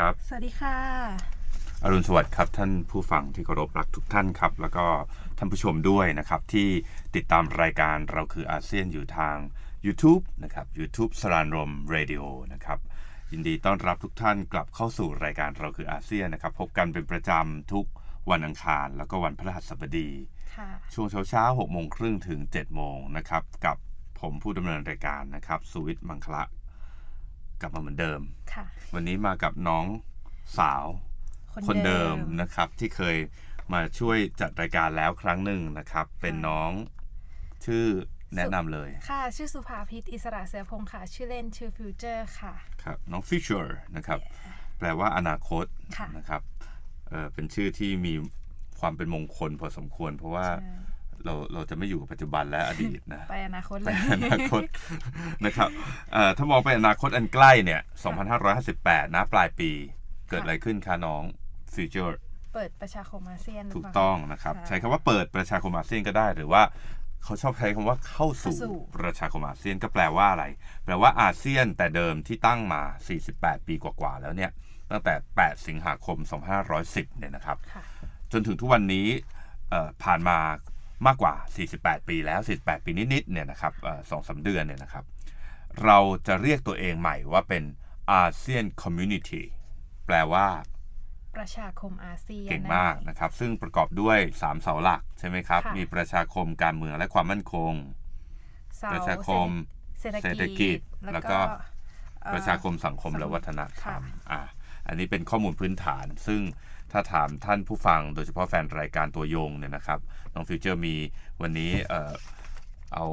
ครับ สวัสดีค่ะ อรุณสวัสดิ์ครับ ท่านผู้ฟังที่เคารพรักทุกท่านครับ แล้วก็ท่านผู้ชมด้วยนะครับ ที่ติดตามรายการเราคืออาเซียนอยู่ทาง YouTube นะครับ YouTube สรานรม Radio นะครับ ยินดีต้อนรับทุกท่านกลับเข้าสู่รายการเราคืออาเซียนนะครับ พบกันเป็นประจำทุกวันอังคาร แล้วก็วันพฤหัสบดีค่ะช่วงเช้าเช้าหกโมงครึ่งถึง7จ็ดโมงนะครับ กับผมผู้ดำเนินรายการนะครับ สุวิทย์มังคละ กลับมาเหมือนเดิม ค่ะ วันนี้มากับน้องสาวคนเดิมนะครับ ที่เคยมาช่วยจัดรายการแล้วครั้งหนึ่งนะครับ เป็นน้องชื่อแนะนำเลย ค่ะ ชื่อสุภาพิษอิสระเสือพงษ์ค่ะ ชื่อเล่นชื่อฟิวเจอร์ค่ะ ครับ น้อง Future นะครับ แปลว่าอนาคตค่ะ นะครับเออเป็นชื่อที่มีความเป็นมงคลพอสมควร เพราะว่าใช่ เราเราจะไม่อยู่กับปัจจุบันและอดีตนะไปอนาคตไปเลยอนาคตนะครับเอ่อถ้ามองไปอนาคตอันใกล้เนี่ย 2558 นะปลายปี เกิดอะไรขึ้นคะน้อง Future เปิดประชาคมอาเซียนหรืถูเปกล่าต้องนะครับค่ะใช้คำว่าเปิดประชาคมอาเซียนก็ได้หรือว่าเขาชอบใช้คำว่าเข้าสู่เข้าสู่ประชาคมอาเซียนก็แปลว่าอะไร แปลว่าอาเซียนแต่เดิมที่ตั้งมา 48 ปีกว่าๆแล้วเนี่ย ตั้งแต่ 8 สิงหาคม 2510 เนี่ยนะครับค่ะจนถึงทุกวันนี้เอ่อผ่านมา มากกว่า 48 ปีแล้ว 48 ปีนิดๆเนี่ยนะครับเอ่อสองสามเดือนเนี่ยนะครับ เราจะเรียกตัวเองใหม่ว่าเป็นอาเซียนคอมมูนิตี้แปลว่า ประชาคมอาเซียนเก่งมากนะครับ ซึ่งประกอบด้วย 3 เสาหลักใช่ไหมครับค่ะมีประชาคมการเมืองและความมั่นคงเสาประชาคมเศรษฐเศรษฐกิจ แล้แล้ววก็ก็เอ่อประชาคมสังคมและวัฒนธรรมค่ะอะอันนี้เป็นข้อมูลพื้นฐานซึ่ง ถ้าถามท่านผู้ฟังโดยเฉพาะแฟนรายการตัวยงเนี่ยนะครับน้องฟิวเจอร์มีวันนี้เอ่อเอา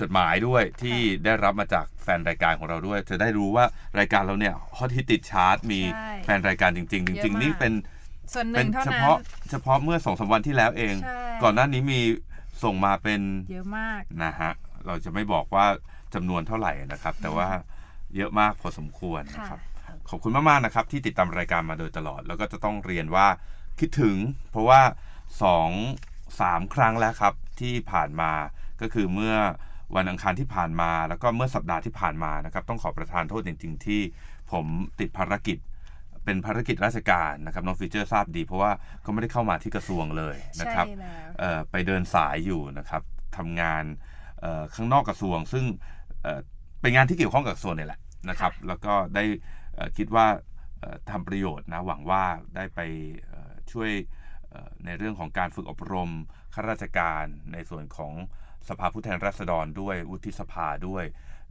จดหมายด้วยที่ได้รับมาจากแฟนรายการของเราด้วย จะได้รู้ว่ารายการเราเนี่ยฮอตฮิตติดชาร์ตมีใช่แฟนรายการจริง ๆจเยอะริง ๆ นี่มากเป็นส่วนหเป็นึ่นงเท่าเฉนั้น พาะเฉพาะเมื่อสองสามวันที่แล้วเอง ใช่ ก่อนหน้านี้มีส่งมาเป็นเยอะมาก นะฮะเราจะไม่บอกว่าจำนวนเท่าไหร่นะครับ แต่ว่าเยอะมากพอสมควรนะครับ ขอบคุณมากๆนะครับที่ติดตามรายการมาโดยตลอด แล้วก็จะต้องเรียนว่าคิดถึง เพราะว่าสองสามครั้งแล้วครับที่ผ่านมาก็คือเมื่อวันอังคารที่ผ่านมา แล้วก็เมื่อสัปดาห์ที่ผ่านมานะครับ ต้องขอประทานโทษจริง ๆ ที่ผมติดภารกิจเป็นภารกิจราชการนะครับน้องฟีเจอร์ทราบดี เพราะว่าก็ไม่ได้เข้ามาที่กระทรวงเลยนะครับใช่แล้วเอ่อไปเดินสายอยู่นะครับทำงานเอ่อข้างนอกกระทรวง ซึ่งเอ่อเป็นงานที่เกี่ยวข้องกับกระทรวงเนี่ยแหละนะครับ แล้วก็ได้เอ่อ คิดว่าเอ่อทำประโยชน์นะหวังว่าได้ไปเอ่อช่วยเอ่อในเรื่องของการฝึกอบรมข้าราชการในส่วนของสภาผู้แทนราษฎรด้วยวุฒิสภาด้วย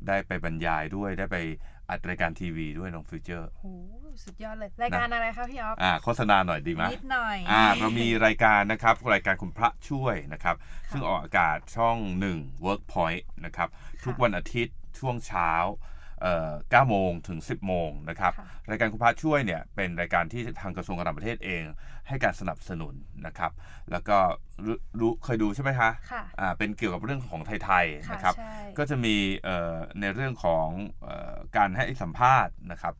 ได้ไปบรรยายด้วยได้ไปอัดรายการทีวีด้วยน้องฟิวเจอร์โหสุดยอดเลย รายการอะไรคะพี่ออฟอ่าโฆษณาหน่อยดีไหมนิดหน่อยอ่าเรามีรายการนะครับรายการคุณพระช่วยนะครับ ซึ่งออกอากาศช่อง 1 Workpoint นะครับ ทุกวันอาทิตย์ช่วงเช้าเอ่อ 9โมงถึง 10 โมงนะครับค่ะรายการคุณพระช่วยเนี่ยเป็นรายการที่ทางกระทรวงการต่างประเทศเอง ให้การสนับสนุนนะครับ แล้วก็รู้รู้เคยดูใช่ไหมคะค่ะอ่าเป็นเกี่ยวกับเรื่องของไทยๆค่ะนะครับใช่ก็จะมีเอ่อในเรื่องของเออการให้สัมภาษณ์นะครับ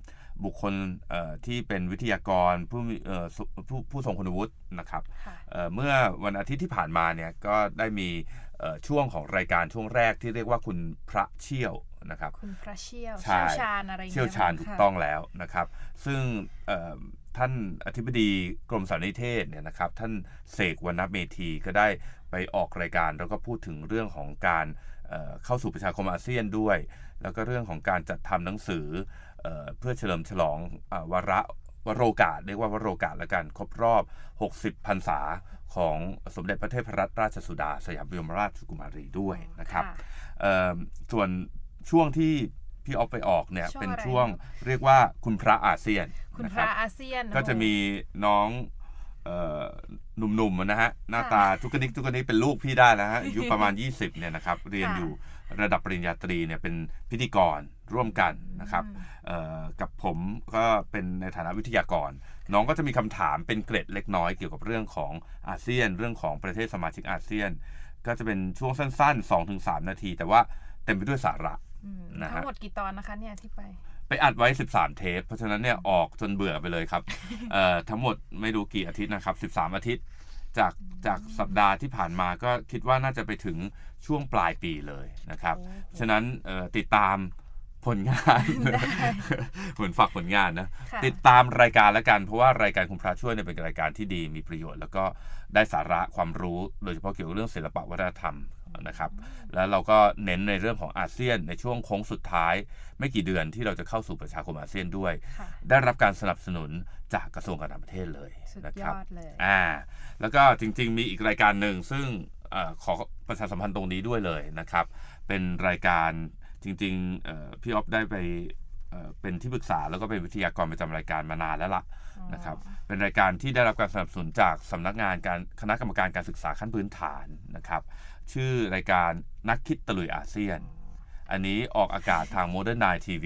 บุคคลเอ่อที่เป็นวิทยากรผู้มีเอ่อสุผู้ผู้ทรงคุณวุฒินะครับค่ะเอ่อเมื่อวันอาทิตย์ที่ผ่านมาเนี่ยก็ได้มีเอ่อ ช่วงของรายการช่วงแรกที่เรียกว่าคุณพระเชี่ยวนะครับคุณพระเชี่ยวใช่เชี่ยวชาญอะไรองงี้เชี่ยวชาญถูกค่ะต้องแล้วนะครับ ซึ่งเอ่อท่านอธิบดีกรมสารนิเทศเนี่ยนะครับ ท่านเสกวรรณเมธีก็ได้ไปออกรายการแล้วก็พูดถึงเรื่องของการเอ่อเข้าสู่ประชาคมอาเซียนด้วย แล้วก็เรื่องของการจัดทำหนังสือเออเพื่อเฉลิมฉลองอาวาระ วโรกาสเรียกว่าวโรกาสแล้วกันครบรอบ 60พรรษาของสมเด็จพระเทพรัตนราชสุดา สยามบรมราชกุมารีด้วยนะครับค่ะเอ่อส่วนช่วงที่พี่ออฟไปออกเนี่ยช่วงเป็นอะไรช่วงครับเรียกว่าคุณพระอาเซียนคุณนะพครัระบอาเซียนก็จะมีน้องเอ่อหนุ่มๆนะฮะหน้าตาทุกนิกทุกนิกเป็นลูกพี่ได้แล้วฮะอายุประมาณ 20เนี่ยนะครับเรียนค่ะอยู่ ระดับปริญญาตรีเนี่ยเป็นพิธีกรร่วมกันนะครับอืมเอ่อกับผมก็เป็นในฐานะวิทยากร น้องก็จะมีคำถามเป็นเกร็ดเล็กน้อยเกี่ยวกับเรื่องของอาเซียน เรื่องของประเทศสมาชิกอาเซียน ก็จะเป็นช่วงสั้น ๆ 2-3 นาที แต่ว่าเต็มไปด้วยสาระอืมนะฮะทั้งหมดกี่ตอนนะคะเนี่ยที่ไปไปอัดไว้ 13 เทป เพราะฉะนั้นเนี่ยออกจนเบื่อไปเลยครับเอ่อทั้งหมดไม่รู้กี่อาทิตย์นะครับ 13 อาทิตย์ จากจากสัปดาห์ที่ผ่านมาก็คิดว่าน่าจะไปถึงช่วงปลายปีเลยนะครับโอ้โหฉะนั้นเอ่อติดตามผลงานได้เหมือนฝากผลงานนะค่ะติดตามรายการแล้วกัน เพราะว่ารายการคุณพระช่วยเนี่ยเป็นรายการที่ดีมีประโยชน์ แล้วก็ได้สาระความรู้โดยเฉพาะเกี่ยวกับเรื่องศิลปะวัฒนธรรมนะครับ แล้วเราก็เน้นในเรื่องของอาเซียนในช่วงโค้งสุดท้าย ไม่กี่เดือนที่เราจะเข้าสู่ประชาคมอาเซียนด้วยค่ะได้รับการสนับสนุน จากกระทรวงการต่างประเทศเลยสุดนะยครับอดเลยอ่า แล้วก็จริง ๆ มีอีกรายการหนึ่งซึ่งเออขอประชาสัมพันธ์ตรงนี้ด้วยเลยนะครับ เป็นรายการจริงๆเอ่อพี่ออฟได้ไปเอ่อเป็นที่ปรึกษาแล้วก็เป็นวิทยากรประจำรายการมานานแล้วล่ะอ๋อนะครับ เป็นรายการที่ได้รับการสนับสนุนจากสำนักงานการคณะกรรมการการศึกษาขั้นพื้นฐานนะครับ ชื่อรายการนักคิดตะลุยอาเซียน อันนี้ออกอากาศทาง Modern Night TV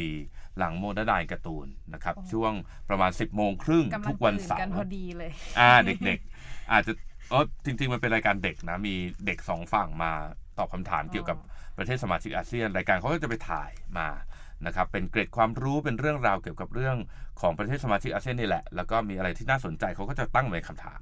หลัง Modern Night การ์ตูนนะครับ ช่วงประมาณ 10โมงครึ่งกำลัทุงกวันตื่นเสากันร์พอดีเลย อ่าเด็กๆ อาจจะเออจริง ๆ มันเป็นรายการเด็กนะ มีเด็กสองฝั่งมาตอบคำถามเกี่ยวกับประเทศสมาชิกอาเซียน รายการเขาก็จะไปถ่ายมา นะครับเป็นเกร็ดความรู้เป็นเรื่องราวเกี่ยวกับเรื่องของประเทศสมาชิกอาเซียนนี่แหละ แล้วก็มีอะไรที่น่าสนใจเขาก็จะตั้งเป็นคำถาม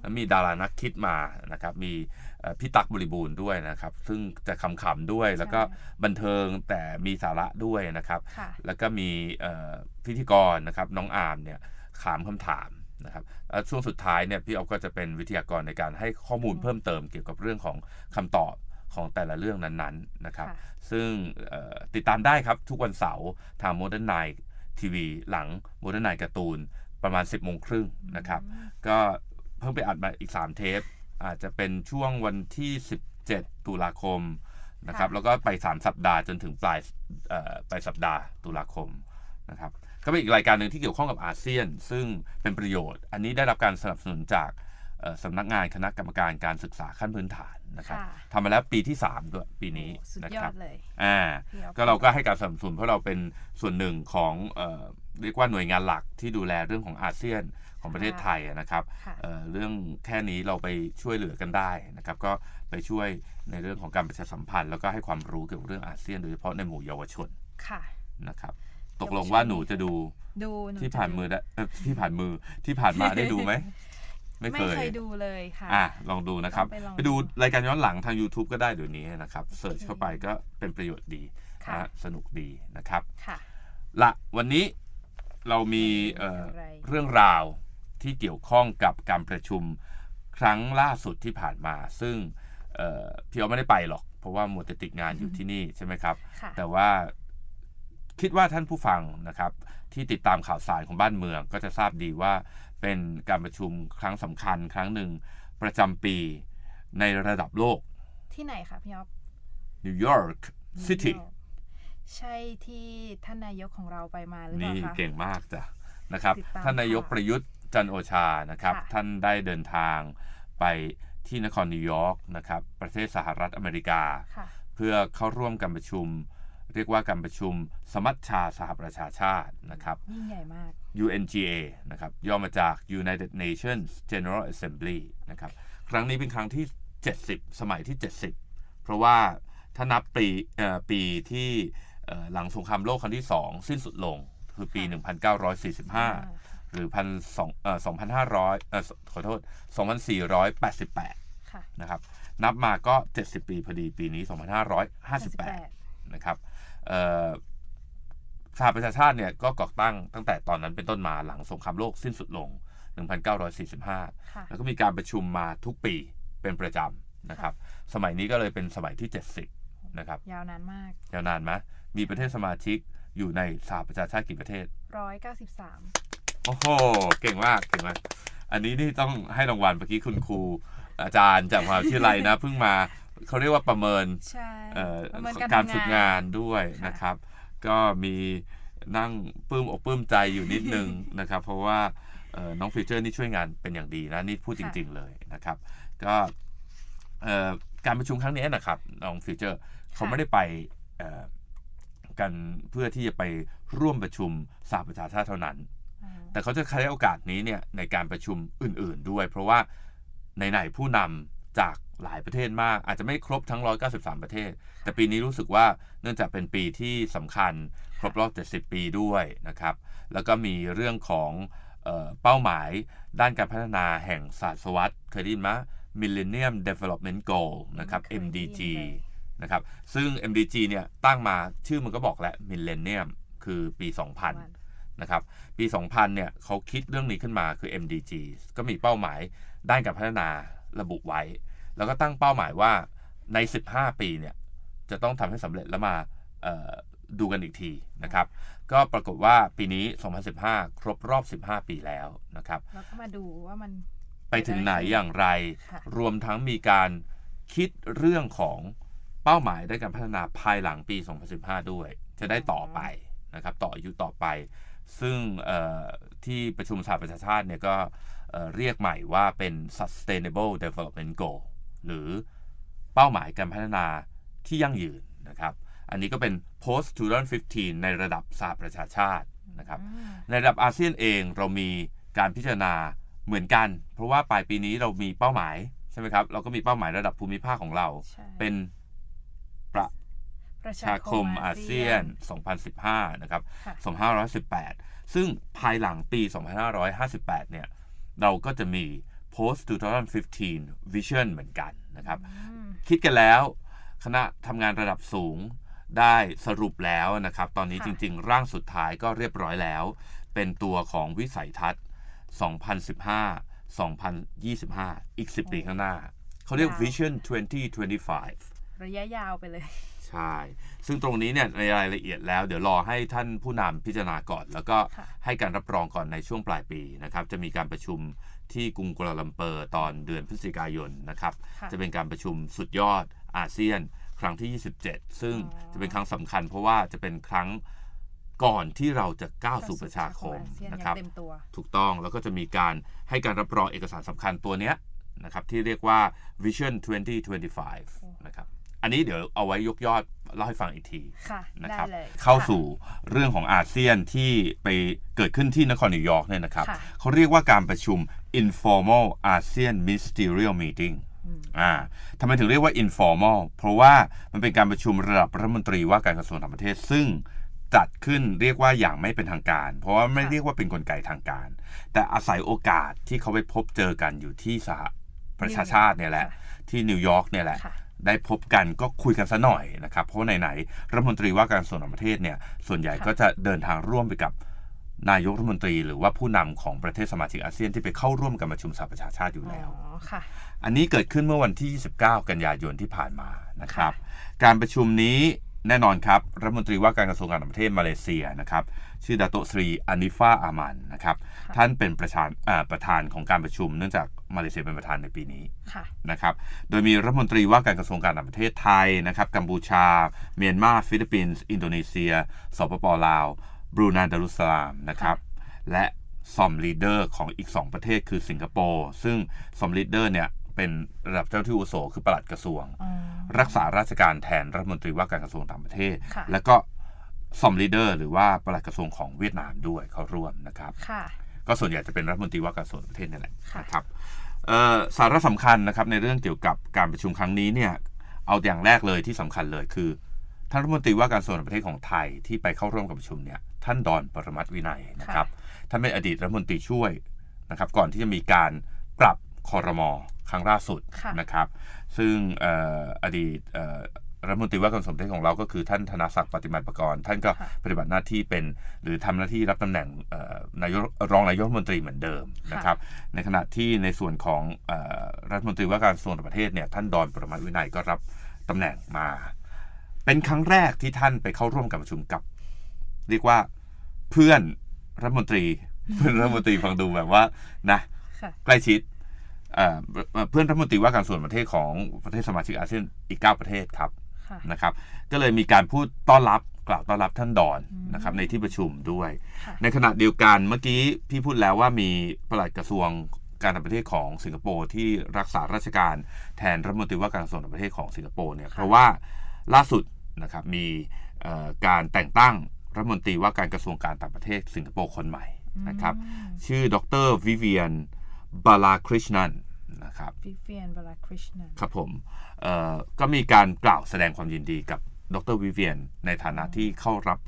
แล้วมีดารานักคิดมานะครับมีเอ่อพี่ตั๊กบริบูรณ์ด้วยนะครับ ซึ่งจะขำๆด้วยแล้วก็บันเทิงแต่มีสาระด้วยนะครับค่ะแล้วก็มีเอ่อพิธีกรนะครับน้องอาร์มเนี่ยถามคำถามนะครับแล้วช่วงสุดท้ายเนี่ยพี่ออฟก็จะเป็นวิทยากรในการให้ข้อมูลเพิ่มเติมเกี่ยวกับเรื่องของคำตอบ ของแต่ละเรื่องนั้นๆนะครับค่ะซึ่งเอ่อติดตามได้ครับทุกวันเสาร์ทาง Modern Night TV หลัง Modern Night การ์ตูนประมาณ 10โมงครึ่งนะครับ ก็เพิ่งไปอัดมาอีก 3 เทป อาจจะเป็นช่วงวันที่ 17 ตุลาคมนะครับค่ะแล้วก็ไป 3 สัปดาห์จนถึงปลายเอ่อปลายสัปดาห์ตุลาคมนะครับก็เป็นอีกรายการหนึ่งที่เกี่ยวข้องกับอาเซียน ซึ่งเป็นประโยชน์ อันนี้ได้รับการสนับสนุนจากเอ่อ สำนักงานคณะกรรมการการศึกษาขั้นพื้นฐานนะครับค่ะทำมาแล้วปีที่ 3 ด้วยปีนี้โอ้สุดนะยคอรับดเลยอ่าพี่ออฟก็เราก็ให้การสนับสนุนเพราะเราเป็นส่วนหนึ่งของเอ่อเรียกว่าหน่วยงานหลักที่ดูแลเรื่องของอาเซียนของประเทศไทยอะนะครับค่ะเอ่อเรื่องแค่นี้เราไปช่วยเหลือกันได้นะครับ ก็ไปช่วยในเรื่องของการประชาสัมพันธ์ แล้วก็ให้ความรู้เกี่ยวกับเรื่องอาเซียน โดยเฉพาะในหมู่เยาวชนค่ะนะครับ ตกลงว่าหนูจะดูดูหที่จะผ่านดูมือได้เอ่อที่ผ่านมือที่ผ่านมาได้ดูไหม ไม่ไม่เคยเคยดูเลยค่ะอะลองดูนะครับต้องไปลองไปดูรายการย้อนหลังทาง YouTube ก็ได้เดี๋ยวนี้นะครับเสิร์ชเข้าไปก็เป็นประโยชน์ดีค่ะนะฮะสนุกดีนะครับค่ะละวันนี้เรามีเอ่ออะไรเรื่องราวที่เกี่ยวข้องกับการประชุมครั้งล่าสุดที่ผ่านมา ซึ่งเอ่อพี่เอาไม่ได้ไปหรอก เพราะว่ามัวแต่ติดงานอยู่ที่นี่ใช่ไหมครับค่ะแต่ว่าคิดว่าท่านผู้ฟังนะครับที่ติดตามข่าวสารของบ้านเมืองก็จะทราบดีว่า เป็นการประชุมครั้งสำคัญครั้งหนึ่งประจำปีในระดับโลกที่ไหนคะพี่ออฟนิวยอร์กซิตี้นิวยอร์กใช่ที่ท่านนายกของเราไปมาหรือเปนี่ล่าคะเก่งมากจ้ะนะครับติดตามท่านนายกข่าวประยุทธ์จันทร์โอชานะครับค่ะท่านได้เดินทางไปที่นครนิวยอร์กนะครับประเทศสหรัฐอเมริกาค่ะเพื่อเข้าร่วมการประชุม เรียกว่าการประชุมสมัชชาสหประชาชาตินะครับยิ่งใหญ่มาก UNGA นะครับย่อมาจาก United Nations General Assembly นะครับครั้งนี้เป็นครั้งที่ 70 สมัยที่ 70 เพราะว่าถ้านับปีเอ่อปีที่เอ่อหลังสงครามโลกครั้งที่ 2 สิ้นสุดลงคือปี 1945 หรือพันสองเอ่อ2,500เอ่อขอโทษ2,488ค่ะนะครับนับมาก็ 70 ปีพอดีปีนี้ 2558 นะครับเอ่อ สหประชาชาติเนี่ยก็ก่อตั้งตั้งแต่ตอนนั้นเป็นต้นมาหลังสงครามโลกสิ้นสุดลง 1945ค่ะแล้วก็มีการประชุมมาทุกปีเป็นประจำนะครับ สมัยนี้ก็เลยเป็นสมัยที่ 70 นะครับ ยาวนานมาก ยาวนานไหมมีประเทศสมาชิกอยู่ในสหประชาชาติกี่ประเทศ 193 โอ้โห เก่งมาก เก่งมาก อันนี้นี่ต้องให้รางวัลเมื่อกี้คุณครูอาจารย์จากมหาวิทยาลัยนะเพิ่งมาเขาเรียกว่าประเมินใช่เอ่อประเมินการฝึกงานด้วยค่ะนะครับ ก็มีนั่งปลื้มอกปลื้มใจอยู่นิดนึงนะครับ เพราะว่าเอ่อน้องฟิวเจอร์นี่ช่วยงานเป็นอย่างดีนะนี่พูดจริง ๆ เลยนะครับ ก็เอ่อการประชุมครั้งนี้นะครับน้องฟิวเจอร์เขาไม่ได้ไปเอ่อกันเพื่อที่จะไปร่วมประชุมสหประชาชาติเท่านั้นอืมแต่เขาจะใช้โอกาสนี้เนี่ยในการประชุมอื่น ๆด้วย เพราะว่าไหนๆผู้นำ จากหลายประเทศมาก อาจจะไม่ครบทั้ง 193 ประเทศ แต่ปีนี้รู้สึกว่าเนื่องจากเป็นปีที่สำคัญครบรอบ 70 ปีด้วยนะครับ แล้วก็มีเรื่องของเอ่อเป้าหมายด้านการพัฒนาแห่งศาสตวรรษเคยได้ยินไหม Millennium Development Goal นะครับเคยได้ยิน MDG เลยนะครับซึ่ง MDG เนี่ยตั้งมาชื่อมันก็บอกแล้ว Millennium คือปี 2000 นะครับปี 2000 เนี่ยเขาคิดเรื่องนี้ขึ้นมาคือ MDG ก็มีเป้าหมายด้านการพัฒนา ระบุไว้ แล้วก็ตั้งเป้าหมายว่าใน 15 ปีเนี่ยจะต้องทำให้สำเร็จแล้วมาเอ่อดูกันอีกทีนะครับ ก็ปรากฏว่าปีนี้ 2015 ครบรอบ 15 ปีแล้วนะครับแล้วก็มาดูว่ามันไปถึงไหนอย่างไรค่ะรวมทั้งมีการคิดเรื่องของเป้าหมายด้านการพัฒนาภายหลังปี 2015 ด้วย จะได้ต่อไปนะครับ ต่ออายุต่อไป ซึ่งเอ่อที่ประชุมสหประชาชาติเนี่ยก็ เอ่อเรียกใหม่ว่าเป็น sustainable development goal หรือเป้าหมายการพัฒนาที่ยั่งยืนนะครับ อันนี้ก็เป็น post 2015 ในระดับสหประชาชาตินะครับอืมในระดับอาเซียนเองเรามีการพิจารณาเหมือนกัน เพราะว่าปลายปีนี้เรามีเป้าหมายใช่ไหมครับ เราก็มีเป้าหมายระดับภูมิภาคของเราใช่เป็นประประชาคมอาเซียน 2015 นะครับค่ะ2518 ซึ่งภายหลังปี 2558 เนี่ย เราก็จะมี post 2015 vision เหมือนกันนะครับอืมคิดกันแล้วคณะทำงานระดับสูงได้สรุปแล้วนะครับ ตอนนี้ค่ะจริง ๆ ร่างสุดท้ายก็เรียบร้อยแล้ว เป็นตัวของวิสัยทัศน์ 2015 2025 อีก 10 ปีข้างหน้า เขาเรียก Vision 2025 ระยะยาวไปเลย ใช่ ซึ่งตรงนี้เนี่ยในรายละเอียดแล้วเดี๋ยวรอให้ท่านผู้นำพิจารณาก่อน แล้วก็ค่ะ ให้การรับรองก่อนในช่วงปลายปีนะครับ จะมีการประชุมที่กรุงกัวลาลัมเปอร์ตอนเดือนพฤศจิกายนนะครับ ค่ะ จะเป็นการประชุมสุดยอดอาเซียนครั้งที่ 27 ซึ่งอ๋อจะเป็นครั้งสำคัญ เพราะว่าจะเป็นครั้งก่อนที่เราจะก้าวสู่ประชาคมอาเซียนนะครับ อย่างเต็มตัว ถูกต้องแล้วก็จะมีการให้การรับรองเอกสารสำคัญตัวเนี้ยนะครับที่เรียกว่า Vision 2025 นะครับ อันนี้เดี๋ยวเอาไว้ยกยอดเล่าให้ฟังอีกทีค่ะนะได้ครับเลยเข้าค่ะ สู่เรื่องของอาเซียนที่ไปเกิดขึ้นที่นครนิวยอร์กเนี่ยนะครับ ค่ะ เขาเรียกว่าการประชุม informal ASEAN Ministerial Meeting อืม อ่าทำไมถึงเรียกว่า informal เพราะว่ามันเป็นการประชุมระดับรัฐมนตรีว่าการกระทรวงต่างประเทศ ซึ่งจัดขึ้นเรียกว่าอย่างไม่เป็นทางการ เพราะว่าไม่ค่ะ เรียกว่าเป็นนกลไกทางการ แต่อาศัยโอกาสที่เขาไปพบเจอกันอยู่ที่สหประชาชาติเนี่ยแหละค่ะที่นิวยอร์กเนี่ยแหละ ค่ะ ได้พบกันก็คุยกันซะหน่อยนะครับ เพราะไหนๆรัฐมนตรีว่าการกระทรวงต่างประเทศเนี่ยส่วนใหญ่ค่ะก็จะเดินทางร่วมไปกับนายกรัฐมนตรีหรือว่าผู้นำของประเทศสมาชิกอาเซียนที่ไปเข้าร่วมการประชุมสหประชาชาติอยู่แล้วอ๋อค่ะอันนี้เกิดขึ้นเมื่อวันที่ 29 กันยายนที่ผ่านมานะครับค่การประชุมนี้ แน่นอนครับรัฐมนตรีว่าการกระทรวงการต่างประเทศมาเลเซียนะครับชื่อดาโตะสรีอานิฟาอามันนะครับค่ะท่านเป็นประธานอ่าประธานของการประชุม เนื่องจากมาเลเซียเป็นประธานในปีนี้ค่ะนะครับโดยมีรัฐมนตรีว่าการกระทรวงการต่างประเทศไทยนะครับกัมพูชา เมียนมาฟิลิปปินส์อินโดนีเซียสปปลาวบรูไนดารุสสลามนะครับและซอมลีดเดอร์ของอีก 2 ประเทศคือสิงคโปร์ซึ่งซอมลีดเดอร์เนี่ย เป็นระดับเจ้าที่อาวุโสคือปลัดกระทรวงอ๋อรักษาราชการแทนรัฐมนตรีว่าการกระทรวงต่างประเทศ ค่ะ แล้วก็ซอมลีดเดอร์หรือว่าปลัดกระทรวงของเวียดนามด้วยเขาร่วมนะครับ ค่ะ ก็ส่วนใหญ่จะเป็นรัฐมนตรีว่าการกระทรวงต่างประเทศนี่แหละค่ะ นะครับเอ่อสาระสำคัญนะครับในเรื่องเกี่ยวกับการประชุมครั้งนี้เนี่ยเอาอย่างแรกเลยที่สำคัญเลยคือท่านรัฐมนตรีว่าการกระทรวงต่างประเทศของไทยที่ไปเข้าร่วมกับประชุมเนี่ยท่านดอนปรมัตถ์วินัยนะครับท่านเป็นอดีตรัฐมนตรีช่วยนะครับก่อนที่จะมีการปรับ คอรมอครั้งล่าสุดค่ะนะครับ ซึ่งเอ่ออดีตเอ่อรัฐมนตรีว่าการกระทรวงต่างประเทศของเราก็คือท่านธนศักดิ์ปฏิมาประกรณ์ท่านก็ค่ะปฏิบัติหน้าที่เป็น หรือทำหน้าที่รับตำแหน่งเอ่อนายกรองนายกรัฐมนตรีเหมือนเดิมนะครับ ในขณะที่ในส่วนของเออรัฐมนตรีว่าการกระทรวงต่างประเทศเนี่ยท่านดอนปรมัตถ์วินัยก็รับตำแหน่งมา เป็นครั้งแรกที่ท่านไปเข้าร่วมการประชุมกับ เรียกว่าเพื่อนรัฐมนตรีเพื่อนรัฐมนตรีฟังดูแบบว่านะค่ะใกล้ชิด เอ่อเพื่อนรัฐมนตรีว่าการกระทรวงต่างประเทศของประเทศสมาชิกอาเซียนอีก 9 ประเทศครับค่ะนะครับ ก็เลยมีการพูดต้อนรับกล่าวต้อนรับท่านดอนนะครับในที่ประชุมด้วยค่ะในขณะเดียวกันเมื่อกี้พี่พูดแล้วว่ามีปลัดกระทรวงการต่างประเทศของสิงคโปร์ที่รักษาราชการแทนรัฐมนตรีว่าการกระทรวงต่างประเทศของสิงคโปร์เนี่ยเพราะว่าล่าสุดนะครับมีเอ่อการแต่งตั้งรัฐมนตรีว่าการกระทรวงการต่างประเทศสิงคโปร์คนใหม่นะครับ ชื่อดรวิเวียน บาลาคริชนันนะครับวิเวียนบาลาคริชนันครับผมเอ่อก็มีการกล่าวแสดงความยินดีกับดรวิเวียน ในฐานะที่เข้ารับ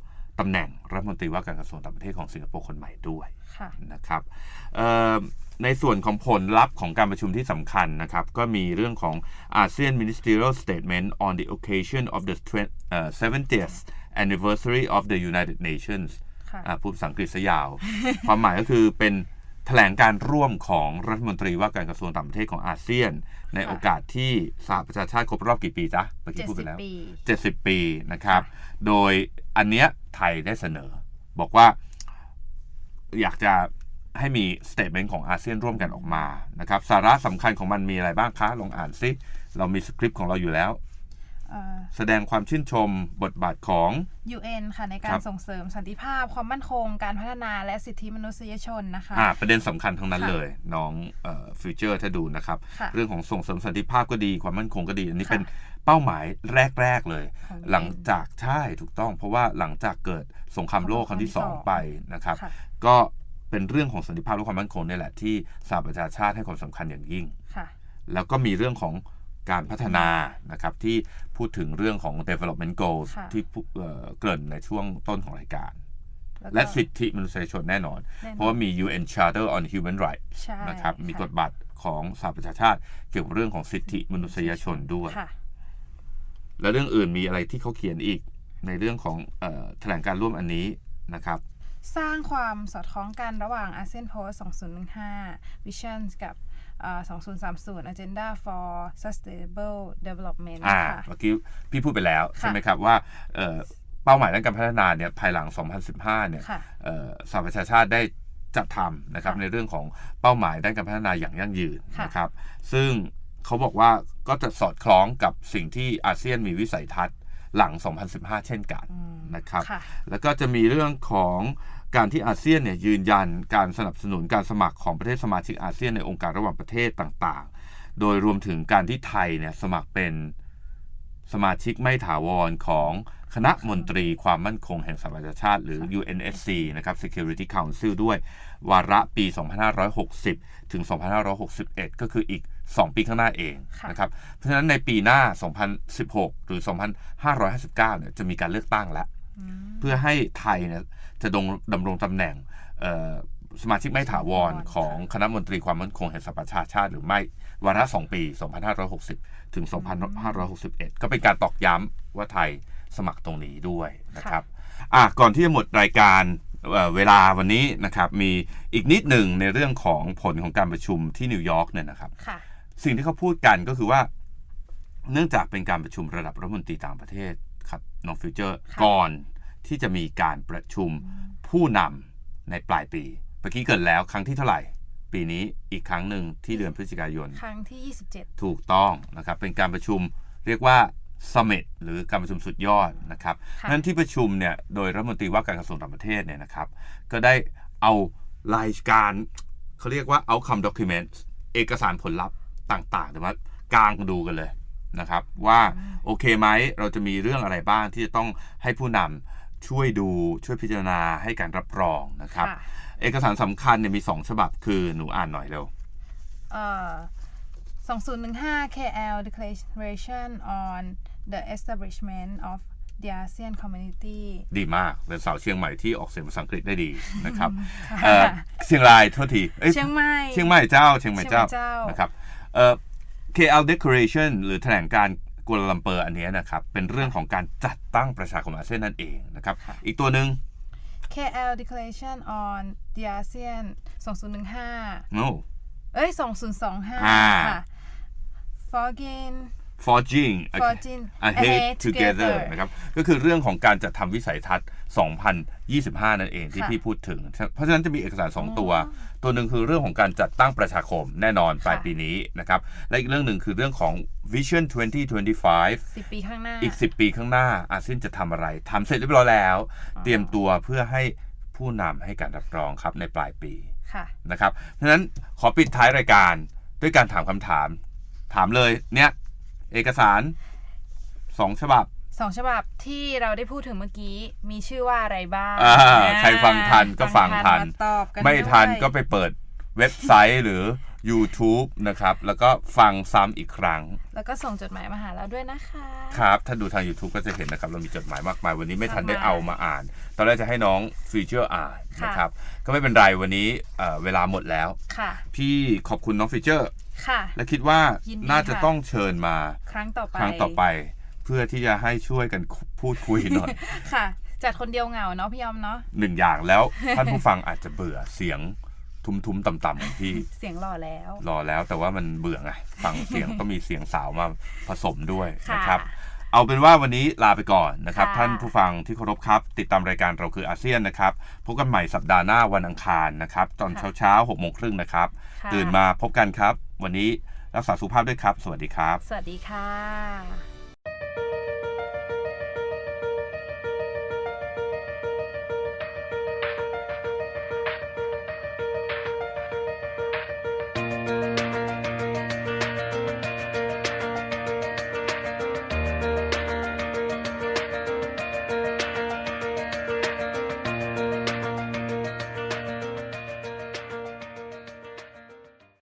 ตำแหน่งรัฐมนตรีว่าการกระทรวงต่างประเทศของสิงคโปร์คนใหม่ด้วยค่ะนะครับเอ่อในส่วนของผลลัพธ์ของการประชุมที่สำคัญนะครับ ก็มีเรื่องของ ASEAN Ministerial Statement on the occasion of the 20, เอ่อ 70th anniversary of the United Nations ค่ะอ่าพูดภาษาอังกฤษซะยาว ความหมายก็คือเป็น แถลงการร่วมของรัฐมนตรีว่าการกระทรวงต่างประเทศของอาเซียน ในโอกาสที่สหประชาชาติครบรอบกี่ปีจ๊ะเมื่อกี้พูดไปแล้ว 70 ปี70ปีนะครับ โดยอันเนี้ยไทยได้เสนอ บอกว่าอยากจะให้มีสเต t เมนต์ของอาเซียนร่วมกันออกมานะครับ สาระสำคัญของมันมีอะไรบ้างคะ ลองอ่านซิ เรามีสคริปต์ของเราอยู่แล้วเอ่อ แสดงความชื่นชมบทบาทของ UN ค่ะในกาครัรบส่งเสริมสันติภาพ ความมั่นคง การพัฒนาและสิทธิมนุษยชนนะคะอ่าประเด็นสำคัญทั้งนั้นค่ะเลยน้องฟิวเจอร์ถ้าดูนะครับค่ะเรื่องของส่งเสริมสันติภาพก็ดี ความมั่นคงก็ดี อันนี้ค่ะเป็นเป้าหมายแรก ๆ เลยของหลังจากใช่ถูกต้อง เพราะว่าหลังจากเกิดสงครามโลกครั้งที่สงครามที่2สองไปนะครับค่ะก็เป็นเรื่องของสันติภาพและความมั่นคงนี่แหละที่สหประชาชาติให้ความสำคัญอย่างยิ่งค่ะแล้วก็มีเรื่องของ การพัฒนานะครับที่พูดถึงเรื่องของ development goals ค่ะที่พูเอ่อเกริ่นในช่วงต้นของรายการวก็และสิทธิมนุษยชนแน่นอน แน่นอนเพราะว่ามี UN Charter on Human Rights ใช่นะครับมีค่ะกฎบัตรของสหประชาชาติ เกี่ยวกับเรื่องของสิทธิมนุษยชนด้วย ค่ะ และเรื่องอื่นมีอะไรที่เขาเขียนอีกในเรื่องของเออแถลงการร่วมอันนี้นะครับ สร้างความสอดคล้องกันระหว่าง ASEAN Post 2015 Visions กับเอ่อ 2030 Agenda for Sustainable Development อ่าค่ะเมื่อกี้พี่พูดไปแล้วค่ะใช่ไหมครับว่าเอ่อเป้าหมายด้านการพัฒนาเนี่ยภายหลัง 2015 เนี่ยค่ะเอ่อสหประชาชาติได้จัดทำนะครับค่ะในเรื่องของเป้าหมายด้านการพัฒนาอย่างยั่งยืนค่ะนะครับ ซึ่งเขาบอกว่าก็จะสอดคล้องกับสิ่งที่อาเซียนมีวิสัยทัศน์หลัง 2015 เช่นกันอืมนะครับค่ะแล้วก็จะมีเรื่องของ การที่อาเซียนเนี่ยยืนยันการสนับสนุนการสมัครของประเทศสมาชิกอาเซียนในองค์การระหว่างประเทศต่างๆ โดยรวมถึงการที่ไทยเนี่ยสมัครเป็นสมาชิกไม่ถาวรของคณะมนตรีความมั่นคงแห่งสหประชาชาติ หรือ UNSC นะครับ Security Council ด้วย วาระปี 2560 ถึง 2561 ก็คืออีก 2 ปีข้างหน้าเองค่ะนะครับ เพราะฉะนั้นในปีหน้า 2016 หรือ 2559 เนี่ยจะมีการเลือกตั้งแล้วอืมเพื่อให้ไทยเนี่ย จะดงดำรงตำแหน่งเอ่อสมาชิกไม่ถาวรถาวรของคณะมนตรีความมั่นคงแห่งสหประชาชาติ หรือไม่วาระสองปี 2560 ถึง 2561 ก็เป็นการตอกย้ำว่าไทยสมัครตรงนี้ด้วยนะครับอะก่อนที่จะหมดรายการเอ่อเวลาวันนี้นะครับ มีอีกนิดหนึ่งในเรื่องของผลของการประชุมที่นิวยอร์กเนี่ยนะครับค่ะสิ่งที่เขาพูดกันก็คือว่า เนื่องจากเป็นการประชุมระดับรัฐมนตรีต่างประเทศครับน้องฟิวเจอร์ค่ะก่อน ที่จะมีการประชุมผู้นำในปลายปีเมื่อกี้เกิดแล้วครั้งที่เท่าไหร่ ปีนี้อีกครั้งหนึ่งที่เดือนพฤศจิกายน ครั้งที่ 27 ถูกต้องนะครับ เป็นการประชุมเรียกว่า Summit หรือการประชุมสุดยอดนะครับค่ะนั้นที่ประชุมเนี่ยโดยรัฐมนตรีว่าการกระทรวงต่างประเทศเนี่ยนะครับ ก็ได้เอารายการเขาเรียกว่า outcome document เอกสารผลลัพธ์ต่างๆเดี๋ยวมากางดูกันเลยนะครับ ว่าโอเคไหมเราจะมีเรื่องอะไรบ้างที่จะต้องให้ผู้นำ ช่วยดูช่วยพิจารณาให้การรับรองนะครับค่ะเอกสารสำคัญเนี่ยมี 2 ฉบับคือหนูอ่านหน่อยเร็วเอ่อ2015 KL Declaration on the Establishment of the ASEAN Community ดีมากเป็นสาวเชียงใหม่ที่ออกเสียงภาษาอังกฤษได้ดีนะครับเอ่อเชียงรายโทษทีอ้เชียงใหม่เชียงใหม่เจ้า เชียงใหม่เจ้าเชียงใหม่เจ้านนะครับเอ่อ KL Declaration หรือแถลงการ กัวลาลัมเปอร์อันเนี้ยนะครับ เป็นเรื่องของการจัดตั้งประชาคมอาเซียนนั่นเองนะครับค่ะอีกตัวหนึ่ง KL Declaration on the ASEAN 2015โน้เอ้ย 2025อ่าค่ะ Foreign forging a- Forging ahead Ahead together Together นะครับก็คือเรื่องของการจัดทำวิสัยทัศน์ 2025 นั่นเองที่ค่ะพี่พูดถึง เพราะฉะนั้นจะมีเอกสาร 2 ตัว ตัวหนึ่งคือเรื่องของการจัดตั้งประชาคมแน่นอนปลายปีนี้นะครับ และอีกเรื่องหนึ่งคือเรื่องของ vision 2025สิบปีข้างหน้า อีก 10 ปีข้างหน้าอาเซียนจะทำอะไรทำเสร็จเรียบร้อยแล้ว เตรียมตัวเพื่อให้ผู้นำให้การรับรองครับในปลายปีค่ะนะครับเพราะฉะนั้นขอปิดท้ายรายการด้วยการถามคำถาม ถามเลยเนี่ย เอกสารสองฉบับสองฉบับที่เราได้พูดถึงเมื่อกี้มีชื่อว่าอะไรบ้างอ่าอ่าใครฟังทันก็ฟังทัน มาตอบกันไม่ทันด้วย ก็ไปเปิดเว็บไซต์หรือ YouTube นะครับ แล้วก็ฟังซ้ำอีกครั้ง แล้วก็ส่งจดหมายมาหาเราด้วยนะคะ ครับ ถ้าดูทาง YouTube ก็จะเห็นนะครับ เรามีจดหมายมากมาย วันนี้ไม่ทันได้มากมายเอามาอ่าน ตอนแรกจะให้น้องฟีเจอร์อ่านค่ะนะครับ ก็ไม่เป็นไรวันนี้เอ่อเวลาหมดแล้วค่ะพี่ขอบคุณน้องฟีเจอร์ค่ะและคิดว่ายินดีน่าจะค่ะต้องเชิญมา ครั้งต่อไปครั้งต่อไปเพื่อที่จะให้ช่วยกันพูดคุยหน่อย ค่ะ จัดคนเดียวเหงาเนาะพี่ยอมเนาะหนึ่งอย่างแล้วท่านผู้ฟังอาจจะเบื่อเสียง ทุ้มๆต่ำๆของพี่เสียงหล่อแล้วรอแล้วแต่ว่ามันเบื่อไงฟังเสียงก็มีเสียงสาวมาผสมด้วยค่ะนะครับ เอาเป็นว่าวันนี้ลาไปก่อนนะครับค่ะท่านผู้ฟังที่เคารพครับ ติดตามรายการเราคืออาเซียนนะครับพบกันใหม่สัปดาห์หน้าวันอังคารนะครับ ตอนเช้าเช้าๆหกโมงครึ่งนะครับค่ะตื่นมาพบกันครับ วันนี้รักษาสุขภาพด้วยครับ สวัสดีครับ สวัสดีค่ะ